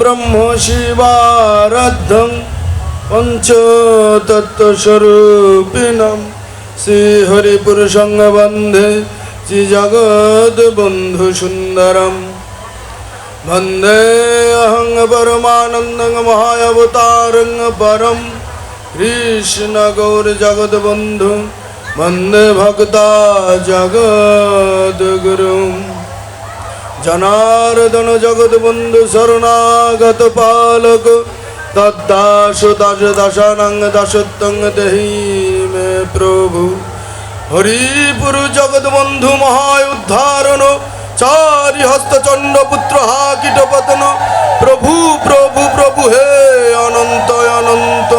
ब्रह्मशिवाराद्धं पञ्चतत्त्वस्वरूपिणं श्रीहरिपुरुषं वन्दे श्रीजगद्बन्धुसुन्दरं वन्देऽहं परमानन्दं महायवतारं परं कृष्णगौरजगद्बन्धु वन्दे भक्ता जगद्गुरुम् জনার্দন জগৎবন্ধু শরণাগত পালক। তদ্দাস দাস দাসানাং দাসত্বং দেহি মে প্রভু। হরিপুর জগৎবন্ধু মহায় উদ্ধারণ। চারি হস্তচণ্ড পুত্র হা কীটপতন প্রভু প্রভু প্রভু হে অনন্ত অনন্ত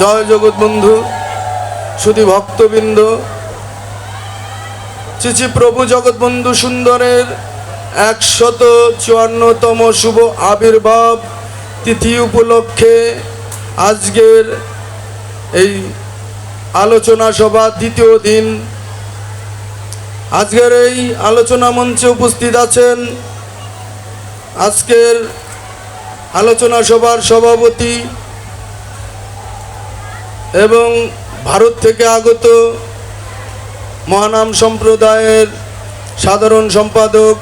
জয় জগৎবন্ধু শুধু ভক্তবৃন্দ। চিচি প্রভু জগৎবন্ধু সুন্দরের একশত চুয়ান্নতম শুভ আবির্ভাব তিথি উপলক্ষে আজকের এই আলোচনা সভা দ্বিতীয় দিন। আজকের এই আলোচনা মঞ্চে উপস্থিত আছেন আজকের আলোচনা সভার সভাপতি এবং ভারত থেকে আগত মহানাম সম্প্রদায়ের সাধারণ সম্পাদক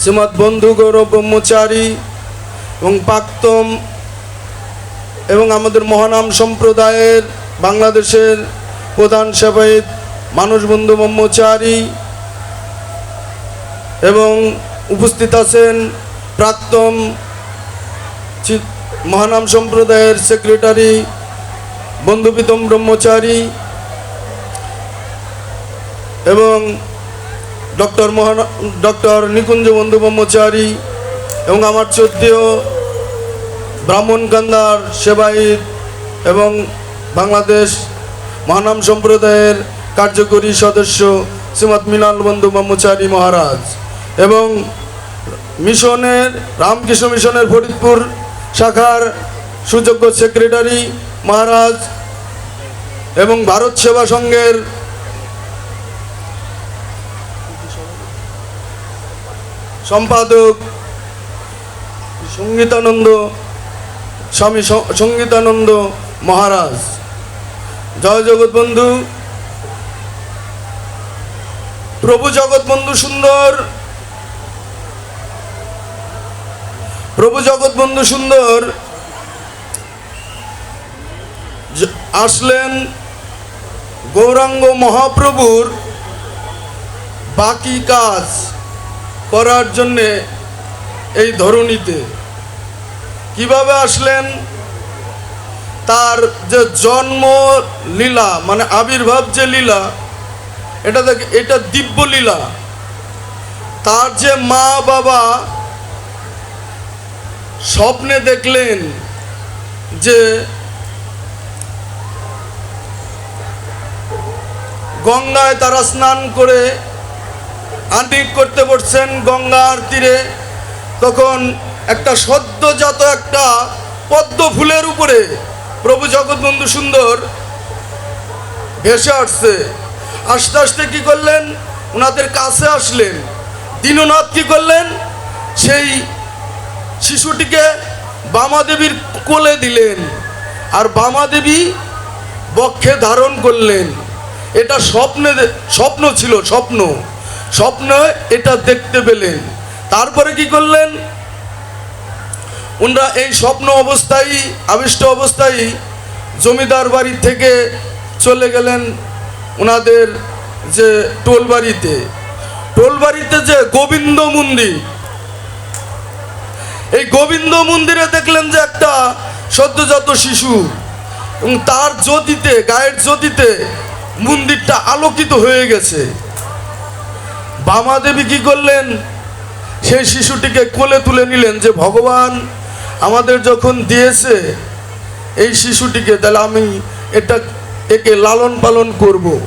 শ্রীমৎ বন্ধু গৌরব ব্রহ্মচারী এবং প্রাক্তম এবং আমাদের মহানাম সম্প্রদায়ের বাংলাদেশের প্রধান সেবায়িত মানুষ বন্ধু ব্রহ্মচারী এবং উপস্থিত আছেন প্রাক্তম মহানাম সম্প্রদায়ের সেক্রেটারি বন্ধুপ্রীতম ব্রহ্মচারী এবং ডক্টর মহানা, ডক্টর নিকুঞ্জ বন্ধু ব্রহ্মচারী এবং আমার চোদ্দীয় ব্রাহ্মণকান্দার সেবায়িত এবং বাংলাদেশ মহানাম সম্প্রদায়ের কার্যকরী সদস্য শ্রীমৎ মৃণাল বন্ধু ব্রহ্মচারী মহারাজ এবং মিশনের, রামকৃষ্ণ মিশনের ফরিদপুর শাখার সুযোগ্য সেক্রেটারি মহারাজ এবং ভারত সেবা সংঘের সম্পাদক সঙ্গীতানন্দ, স্বামী সঙ্গীতানন্দ মহারাজ। জয় জগৎবন্ধু প্রভু জগৎবন্ধু সুন্দর। প্রভু জগৎবন্ধু সুন্দর। আসলেন গৌরাঙ্গ মহাপ্রভুর বাকি কাজ। করার জন্যে এই ধরণীতে। কীভাবে আসলেন? তার যে জন্ম লীলা মানে আবির্ভাব যে লীলা, এটা দেখ, এটা দিব্য লীলা। তার যে মা বাবা স্বপ্নে দেখলেন যে গঙ্গায় তারা স্নান করে আন্টিক করতে বসছেন গঙ্গার তীরে। তখন একটা সদ্যজাত একটা পদ্ম ফুলের উপরে প্রভু জগৎবন্ধু সুন্দর ভেসে আসছে। আস্তে আস্তে কী করলেন? ওনাদের কাছে আসলেন। দীননাথ কি করলেন? সেই শিশুটিকে বামাদেবীর কোলে দিলেন আর বামাদেবী বক্ষে ধারণ করলেন। এটা স্বপ্নে স্বপ্ন ছিল, স্বপ্ন। স্বপ্নে এটা দেখতে পেলেন। তারপরে কি করলেন? ওনারা এই স্বপ্ন অবস্থায়, আবিষ্ট অবস্থায় জমিদার বাড়ি থেকে চলে গেলেন ওনাদের যে টোল বাড়িতে। টোল বাড়িতে যে গোবিন্দ মন্দির। এই গোবিন্দ মন্দিরে দেখলেন যে একটা সদ্যজাত শিশু এবং তার জ্যোতিতে, গায়ের জ্যোতিতে মন্দিরটা আলোকিত হয়ে গেছে। বামাদেবী কি করলেন? সেই শিশুটিকে কোলে তুলে নিলেন যে, ভগবান, আমাদের যখন দিয়েছে এই শিশুটিকে, তাহলে আমি এটা, একে লালন পালন করব।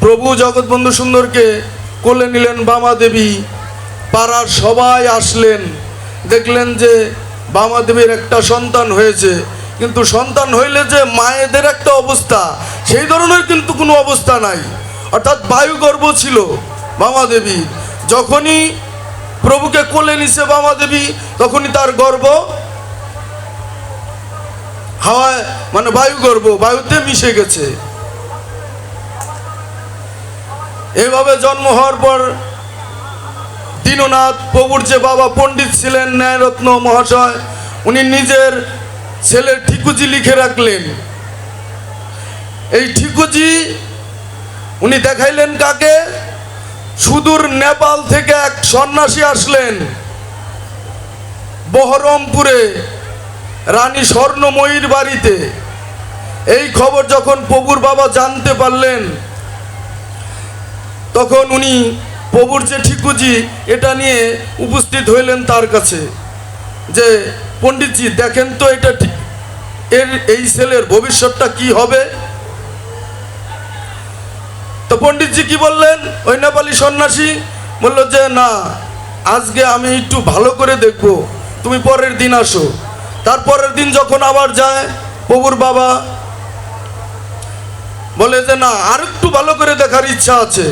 প্রভু জগৎবন্ধু সুন্দরকে কোলে নিলেন বামা দেবী। পাড়ার সবাই আসলেন। দেখলেন যে বামা দেবীর একটা সন্তান হয়েছে। কিন্তু সন্তান হইলে যে মায়েদের একটা অবস্থা, সেই ধরনের কিন্তু কোনো অবস্থা নাই। অর্থাৎ বায়ু গর্ভ ছিল বামা দেবী যখনই প্রভুকে কোলে নিছে বামা দেবী তখনই তার গর্ব হাওয়ায় মানে বায়ু গর্ব বায়ুতে মিশে গেছে। এভাবে জন্ম হওয়ার পর দীননাথ প্রভুর যে বাবা পণ্ডিত ছিলেন ন্যায়রত্ন মহাশয়, উনি নিজের ছেলের ঠিকুজি লিখে রাখলেন। এই ঠিকুজি, উনি দেখাইলেন কাকে? সুদূর নেপাল থেকে এক সন্ন্যাসী আসলেন। বহরমপুরে, রানী স্বর্ণময়ীর বাড়িতে। এই খবর যখন প্রভুর বাবা জানতে পারলেন, তখন উনি প্রভুর যে ঠিকুজি, এটা নিয়ে উপস্থিত হইলেন তার কাছে। যে, পণ্ডিতজি, দেখেন তো এটা ঠিক এর এই ছেলের ভবিষ্যৎটা কি হবে? তো পণ্ডিতজি কি বললেন? ওই নেপালি সন্ন্যাসী বলল যে, না, আজকে আমি একটু ভালো করে দেখব। তুমি পরের দিন আসো। তারপরের দিন যখন আবার যায়, প্রভুর বাবা বলে যে, না আর একটু ভালো করে দেখার ইচ্ছা আছে।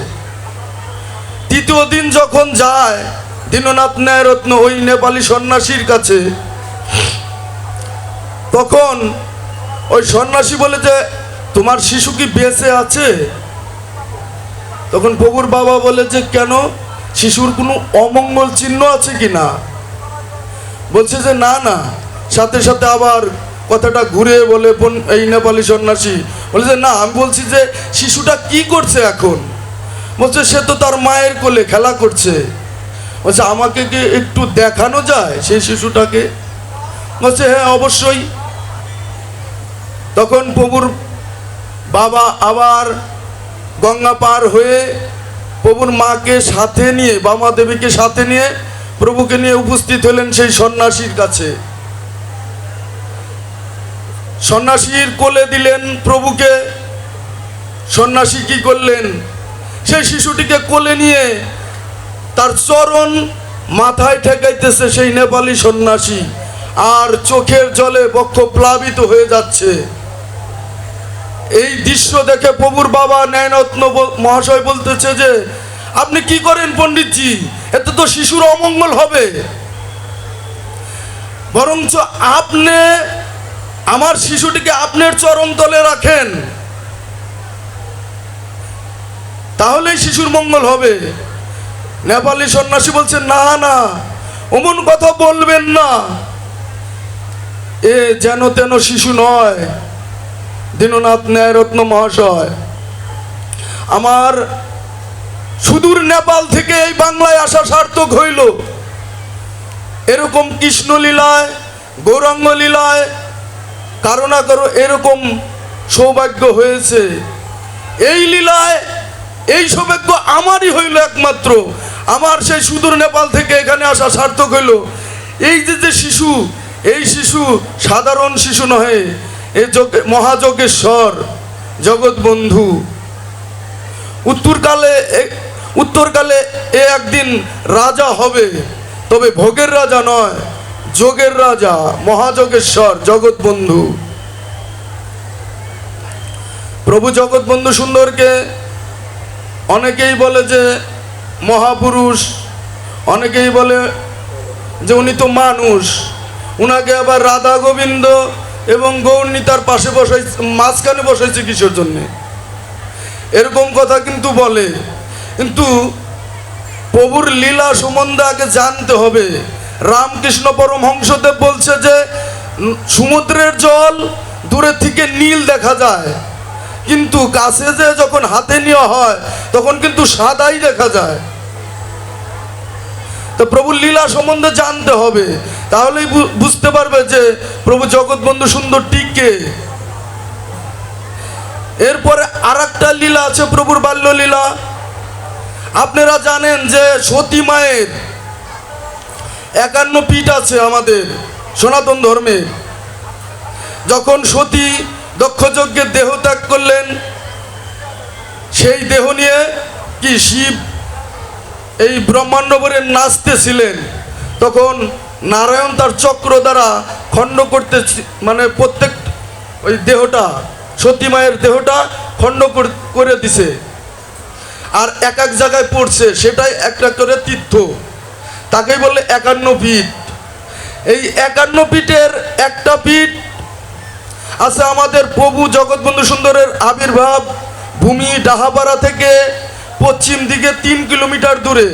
তৃতীয় দিন যখন যায়, দীননাথ ন্যায়রত্ন ওই নেপালি সন্ন্যাসীর কাছে তখন ওই সন্ন্যাসী বলে যে, তোমার শিশু কি বেঁচে আছে? তখন প্রভুর বাবা বলে যে, কেন? শিশুর কোনো অমঙ্গল চিহ্ন আছে কি না? বলছে যে, না না। সাথে সাথে আবার কথাটা ঘুরে বলে এই নেপালি সন্ন্যাসী। বলে যে, না, আমি বলছি যে, শিশুটা কি করছে এখন? বলছে, সে তো তার মায়ের কোলে খেলা করছে। বলছে, আমাকে কি একটু দেখানো যায় সেই শিশুটাকে? বলছে হ্যাঁ অবশ্যই। তখন প্রভুর বাবা আবার গঙ্গা পার হয়ে প্রভুর মাকে সাথে নিয়ে বামা দেবীকে সাথে নিয়ে প্রভুকে নিয়ে উপস্থিত হলেন সেই সন্ন্যাসীর কাছে। সন্ন্যাসীর কোলে দিলেন প্রভুকে। সন্ন্যাসী কি করলেন? সেই শিশুটিকে কোলে নিয়ে তার চরণ মাথায় ঠেকাইতেছে সেই নেপালি সন্ন্যাসী। আর চোখের জলে বক্ষ প্লাবিত হয়ে যাচ্ছে। এই দৃশ্য দেখে প্রভুর বাবা ন্যায়নত্ন মহাশয় বলতেছে যে, আপনি কি করেন পণ্ডিতজি? এতে তো শিশুর অমঙ্গল হবে। বরঞ্চ আপনি আমার শিশুটিকে আপনার চরণ তলে রাখেন। তাহলেই শিশুর মঙ্গল হবে। নেপালি সন্ন্যাসী বলছে, না না, অমন কথা বলবেন না। এ যেন তেন শিশু নয়। দীননাথ ন্যায়রত্ন মহাশয়, আমার সুদূর নেপাল থেকে এই বাংলায় আসা সার্থক হইল। এরকম কৃষ্ণলীলায় গৌরাঙ্গ লীলায় কারও না কারও এরকম সৌভাগ্য হয়েছে। এই লীলায়, এই সৌভাগ্য আমারই হইল একমাত্র। আমার সেই সুদূর নেপাল থেকে এখানে আসা সার্থক হইল। এই যে যে শিশু, এই শিশু সাধারণ শিশু নহে এ জগৎ বন্ধু। উত্তরকালে উত্তরকালে এ একদিন রাজা হবে, তবে ভোগের রাজা নয়, যোগের রাজা, মহাযোগেশ্বর, জগৎ বন্ধু। প্রভু জগৎ বন্ধু সুন্দরকে অনেকেই বলে যে মহাপুরুষ, অনেকেই বলে যে উনি তো মানুষ। উনাকে আবার রাধা গোবিন্দ এবং গৌরনীতার পাশে বসাই মাঝখানে বসাইছে কিসের জন্যে? এরকম কথা কিন্তু বলে। কিন্তু প্রভুর লীলা সম্বন্ধে আগে জানতে হবে। রামকৃষ্ণ পরমহংসদেব বলছে যে, সমুদ্রের জল দূরে থেকে নীল দেখা যায়। কিন্তু কাছে যে যখন হাতে নেওয়া হয়, তখন কিন্তু সাদাই দেখা যায়। তো প্রভুর লীলা সম্বন্ধে জানতে হবে। তাহলেই বুঝতে পারবে যে প্রভু জগৎবন্ধু সুন্দর টিকে এরপরে আর একটা লীলা আছে প্রভুর বাল্য লীলা আপনারা জানেন যে সতী মায়ের একান্ন পীঠ আছে আমাদের সনাতন ধর্মে। যখন সতী দক্ষযজ্ঞের দেহ ত্যাগ করলেন, সেই দেহ নিয়ে কি শিব এই ব্রহ্মাণ্ডবরে নাচতেছিলেন। তখন নারায়ণ তার চক্র দ্বারা খণ্ড করতে মানে প্রত্যেক ওই দেহটা সতী মায়ের দেহটা খণ্ড কর- দিছে। আর এক এক জায়গায় পড়ছে, সেটাই একটা করে তীর্থ। তাকেই বললে একান্ন পীঠ। এই একান্ন পীঠের একটা পীঠ আছে আমাদের প্রভু জগৎবন্ধু সুন্দরের আবির্ভাব, ভূমি ডাহাপাড়া থেকে পশ্চিম দিকে তিন কিলোমিটার দূরে,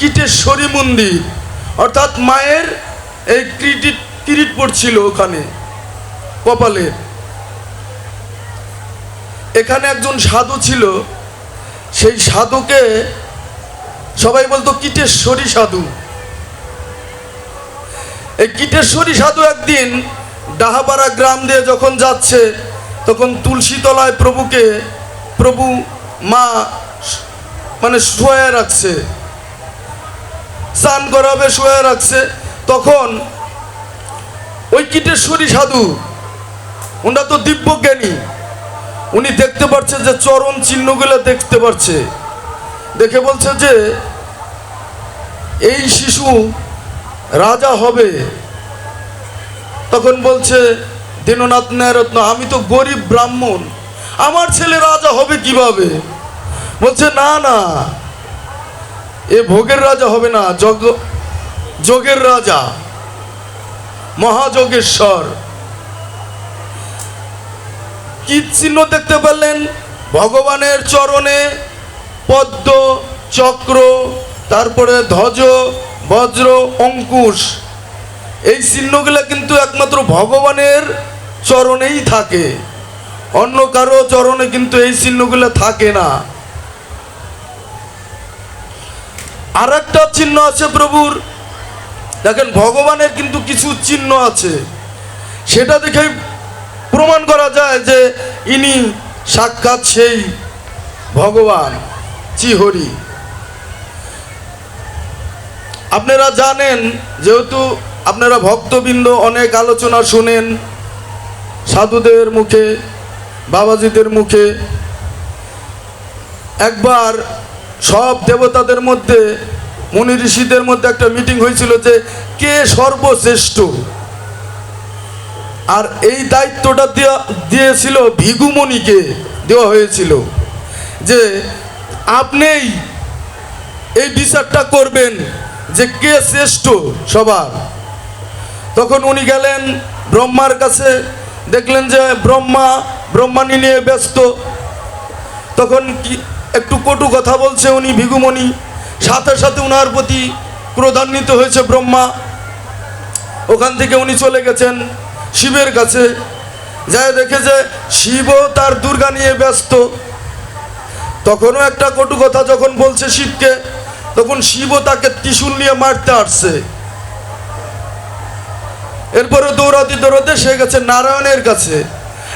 কীটেশ্বরী মন্দির। অর্থাৎ মায়ের এই কিরিট কিরিট পড়ছিল ওখানে কপালে এখানে একজন সাধু ছিল, সেই সাধুকে সবাই বলতো কীটেশ্বরী সাধু। এই কিটেশ্বরী সাধু একদিন ডাহাপাড়া গ্রাম দিয়ে যখন যাচ্ছে, তখন তুলসীতলায় প্রভুকে, প্রভু মা মানে শোয়া রাখছে। স্নান করাবে, শোয়া রাখছে। তখন ওই কিটেশ্বরী সাধু ওনারা তো দিব্যজ্ঞানী, উনি দেখতে পাচ্ছে যে চরণ চিহ্নগুলো দেখতে পাচ্ছে দেখে বলছে যে, এই শিশু রাজা হবে। তখন বলছে, দীননাথ ন্যায়রত্ন আমি তো গরিব ব্রাহ্মণ। আমার ছেলে রাজা হবে কীভাবে? বলছে, না না। এ ভোগের রাজা হবে না জগ যোগের রাজা। মহাযোগেশ্বর কি চিহ্ন দেখতে পেলেন? ভগবানের চরণে পদ্ম, চক্র, তারপরে ধ্বজ, বজ্র, অঙ্কুশ। এই চিহ্নগুলো কিন্তু একমাত্র ভগবানের চরণেই থাকে। অন্য কারও চরণে কিন্তু এই চিহ্নগুলো থাকে না। আর একটা চিহ্ন আছে প্রভুর। দেখেন, ভগবানের কিন্তু কিছু চিহ্ন আছে। সেটা দেখেই প্রমাণ করা যায় যে ইনি সাক্ষাৎ সেই ভগবান চিহরি আপনারা জানেন, যেহেতু আপনারা ভক্তবৃন্দ, অনেক আলোচনা শুনেন সাধুদের মুখে বাবাজিদের মুখে একবার সব দেবতাদের মধ্যে, মুনি ঋষিদের মধ্যে একটা মিটিং হয়েছিল যে কে সর্বশ্রেষ্ঠ? আর এই দায়িত্বটা দেওয়া দিয়েছিল ভিগুমণিকে, দেওয়া হয়েছিল যে আপনিই এই বিচারটা করবেন যে কে শ্রেষ্ঠ সবার। তখন উনি গেলেন ব্রহ্মার কাছে, দেখলেন যে ব্রহ্মা ব্রহ্মানি নিয়ে ব্যস্ত। তখন একটু কটু কথা বলছে উনি ভিগুমণি। সাথে সাথে উনার প্রতি ক্রোধান্বিত হয়েছে ব্রহ্মা। ওখান থেকে উনি চলে গেছেন শিবের কাছে। যাই দেখে যে শিবও তার দুর্গা নিয়ে ব্যস্ত। তখনও একটা কটু কথা যখন বলছে শিবকে, তখন শিবও তাকে ত্রিশূল নিয়ে মারতে আসছে। এরপরে দৌড়াতে দৌড়াতে সে গেছে নারায়ণের কাছে।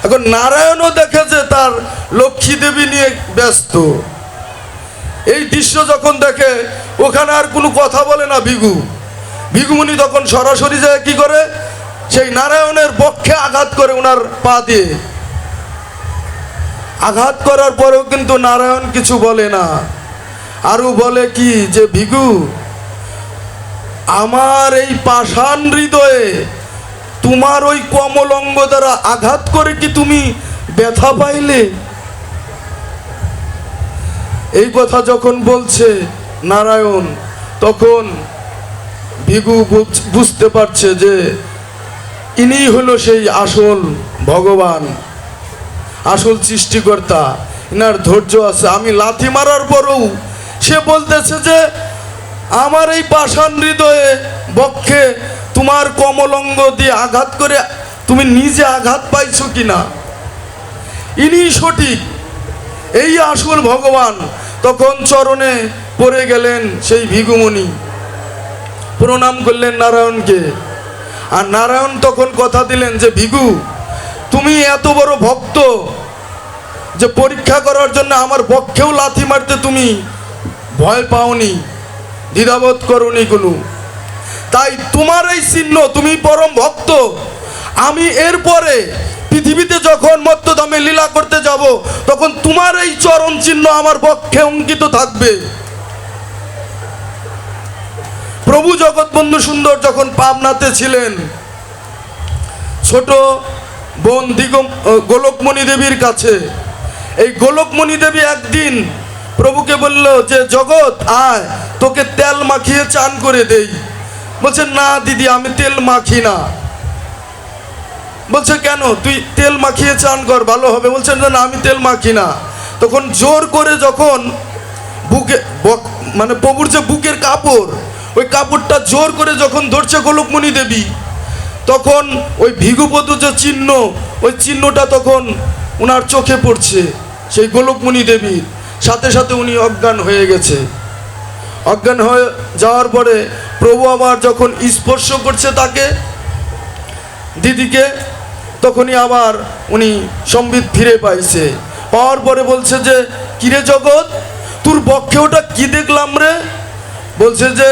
এখন নারায়ণও দেখে যে তার লক্ষ্মী দেবী নিয়ে ব্যস্ত। এই দৃশ্য যখন দেখে, ওখানে আর কোনো কথা বলে না ভিগু। ভিগুমুনি তখন সরাসরি যায় কি করে? সেই নারায়ণের পক্ষে আঘাত করে ওনার পা দিয়ে। আঘাত করার পরেও কিন্তু নারায়ণ কিছু বলে না। আরও বলে কি যে, ভিগু, আমার এই পাষাণ হৃদয়ে তোমার ওই কমলঙ্গ দ্বারা আঘাত করে কি তুমি ব্যথা পাইলে? এই কথা যখন বলছে নারায়ণ, তখন ভিগু বুঝ- বুঝতে পারছে যে ইনি হলো সেই আসল ভগবান, আসল সৃষ্টিকর্তা। ইনার ধৈর্য আছে। আমি লাথি মারার পরেও সে বলতেছে যে, আমার এই পাষাণ হৃদয়ে বক্ষে তোমার কমলঙ্গ দিয়ে আঘাত করে তুমি নিজে আঘাত পাইছো কিনা? ইনি সঠিক। এই আসল ভগবান তখন চরণে পড়ে গেলেন সেই ভিগুমণি। প্রণাম করলেন নারায়ণকে। আর নারায়ণ তখন কথা দিলেন যে, ভিগু, তুমি এত বড় ভক্ত যে পরীক্ষা করার জন্য আমার পক্ষেও লাথি মারতে তুমি ভয় পাওনি, দ্বিধাবোধ করনি কোনো। তাই তোমার এই চিহ্ন তুমি পরম ভক্ত। আমি এরপরে পৃথিবীতে যখন মত্তধামে লীলা করতে যাব, তখন তোমার এই চরণ চিহ্ন আমার পক্ষে অঙ্কিত থাকবে। প্রভু জগৎবন্ধু সুন্দর যখন পাবনাতে ছিলেন, ছোট বোন দিগম গোলকমণি দেবীর কাছে, এই গোলকমণি দেবী একদিন প্রভুকে বলল যে, জগৎ, আয়, তোকে তেল মাখিয়ে চান করে দেই। বলছে, না, দিদি, আমি তেল মাখি না। বলছে, কেন? তুই তেল মাখিয়ে চান কর, ভালো হবে। বলছে, না আমি তেল মাখি না। তখন জোর করে যখন বুকে মানে প্রভুর যে বুকের কাপড়, ওই কাপড়টা জোর করে যখন ধরছে গোলকমণি দেবী, তখন ওই ভিগুপদু যে চিহ্ন, ওই চিহ্নটা তখন ওনার চোখে পড়ছে, সেই গোলকমণি দেবীর। সাথে সাথে উনি অজ্ঞান হয়ে গেছে। অজ্ঞান হয়ে যাওয়ার পরে প্রভু আবার যখন স্পর্শ করছে তাকে, দিদিকে, তখনই আবার উনি সম্বিত ফিরে পাইছে। পাওয়ার পরে বলছে যে, কিরে জগৎ, তোর পক্ষে ওটা কি দেখলাম রে? বলছে যে,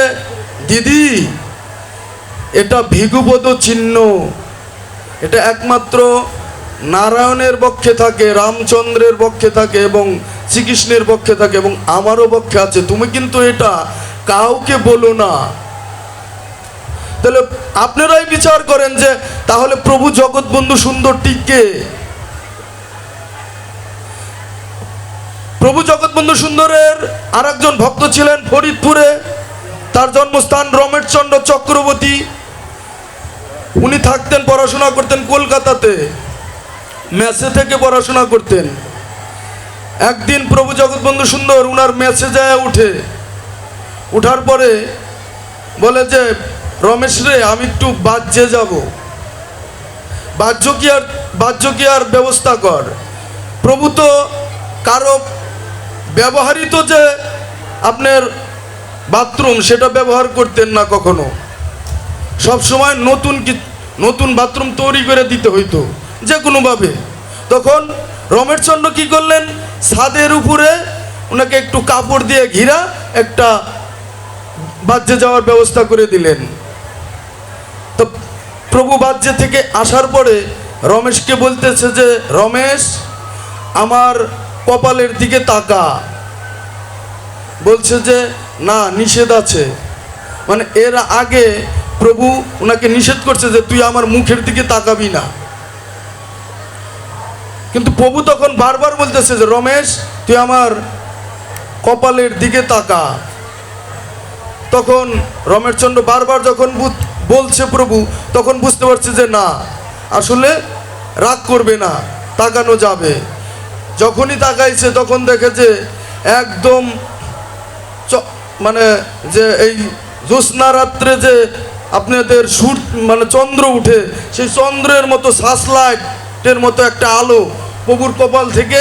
দিদি, এটা ভিগুপদ চিহ্ন। এটা একমাত্র নারায়ণের পক্ষে থাকে, রামচন্দ্রের পক্ষে থাকে এবং শ্রীকৃষ্ণের পক্ষে থাকে এবং আমারও পক্ষে আছে। তুমি কিন্তু এটা কাউকে বলো না। তাহলে আপনারাই বিচার করেন যে, তাহলে প্রভু জগৎবন্ধু সুন্দর টিকে প্রভু জগৎবন্ধু সুন্দরের আর একজন ভক্ত ছিলেন ফরিদপুরে। তার জন্মস্থান রমেশচন্দ্র চক্রবর্তী। উনি থাকতেন, পড়াশোনা করতেন কলকাতাতে। মেসে থেকে পড়াশোনা করতেন। একদিন প্রভু জগৎবন্ধু সুন্দর উনার মেসে যায় উঠে। উঠার পরে বলে যে, রমেশ রে, আমি একটু বাজ্যে যাব। বাহ্য কি আর, বাহ্য কি আর ব্যবস্থা কর? প্রভু তো কারও ব্যবহারিত যে আপনার বাথরুম সেটা ব্যবহার করতেন না কখনো। সব সময় নতুন কি, নতুন বাথরুম তৈরি করে দিতে হইতো যে কোনোভাবে তখন রমেশচন্দ্র কি করলেন? ছাদের উপরে ওনাকে একটু কাপড় দিয়ে ঘিরা একটা বাজ্যে যাওয়ার ব্যবস্থা করে দিলেন। তো প্রভু বাজ্যে থেকে আসার পরে রমেশকে বলতেছে যে, রমেশ, আমার কপালের দিকে তাকা। বলছে যে, না, নিষেধ আছে। মানে এর আগে প্রভু ওনাকে নিষেধ করছে যে, তুই আমার মুখের দিকে তাকাবি না। কিন্তু প্রভু তখন বারবার বলতেছে যে, রমেশ, তুই আমার কপালের দিকে তাকা। তখন রমেশচন্দ্র বারবার যখন বলছে প্রভু, তখন বুঝতে পারছে যে, না, আসলে রাগ করবে না, তাকানো যাবে। যখনই তাকাইছে, তখন দেখে যে, একদম মানে যে, এই জ্যোৎস্না রাত্রে যে, আপনাদের সূর মানে চন্দ্র উঠে, সেই চন্দ্রের মতো সাসলাইটের মতো একটা আলো প্রভুর কপাল থেকে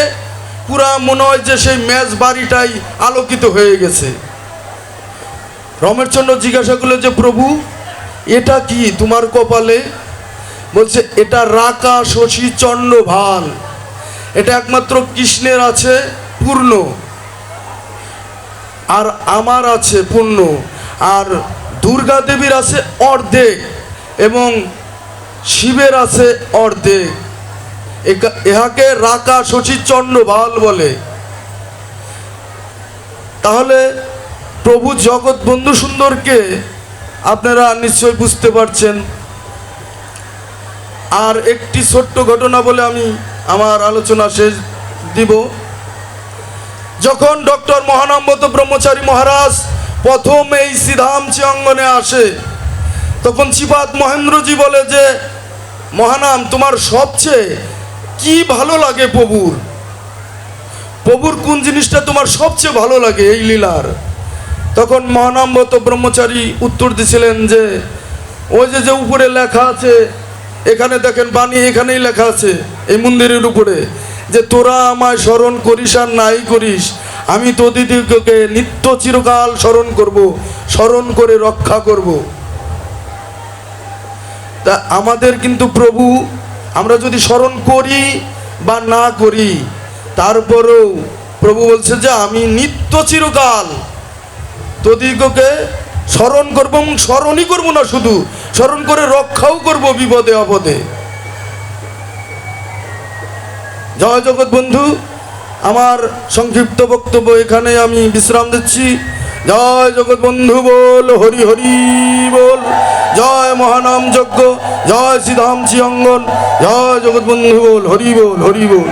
পুরা মনে হয় যে সেই ম্যাচ বাড়িটাই আলোকিত হয়ে গেছে। রমেশচন্দ্র জিজ্ঞাসা করল যে, প্রভু, এটা কি তোমার কপালে? বলছে, এটা রাকা শশী চন্ড ভান এটা একমাত্র কৃষ্ণের আছে, পূর্ণ। আর আমার আছে পূর্ণ। আর দুর্গা দেবীর আছে অর্ধেক এবং শিবের আছে অর্ধেক। ইহাকে রাকা শশী চন্ড ভালো বলে। তাহলে প্রভু জগৎ বন্ধু সুন্দরকে আপনারা নিশ্চয় বুঝতে পারছেন। আর একটি ছোট্ট ঘটনা বলে আমি আমার আলোচনা শেষ দিব। যখন ডক্টর মহানম্বত ব্রহ্মচারী মহারাজ প্রথম এই শ্রীধামচি অঙ্গনে আসে, তখন শ্রীপাদ মহেন্দ্রজি বলে যে, মহানাম, তোমার সবচেয়ে কি ভালো লাগে প্রভুর? প্রভুর কোন জিনিসটা তোমার সবচেয়ে ভালো লাগে এই লীলার? তখন মহানাম্বত ব্রহ্মচারী উত্তর দিছিলেন যে, ওই যে যে উপরে লেখা আছে, এখানে দেখেন বাণী এখানেই লেখা আছে, এই মন্দিরের উপরে, যে তোরা আমায় স্মরণ করিস আর নাই করিস, আমি তোদিদিকে নিত্য চিরকাল স্মরণ করব, স্মরণ করে রক্ষা করব। তা আমাদের কিন্তু প্রভু আমরা যদি স্মরণ করি বা না করি, তারপরেও প্রভু বলছে যে, আমি নিত্য চিরকাল তোদিগকে স্মরণ করব এবং স্মরণই করব না শুধু, স্মরণ করে রক্ষাও করব বিপদে, আপদে। জয় জগৎ বন্ধু, আমার সংক্ষিপ্ত বক্তব্য এখানে আমি বিশ্রাম দিচ্ছি। জয় জগৎ বন্ধু, বল, হরি হরি বল। জয় মহানাম যজ্ঞ, জয় শ্রীধাম শ্রী অঙ্গন জয় জগৎ বন্ধু বল, হরি বল হরি বল।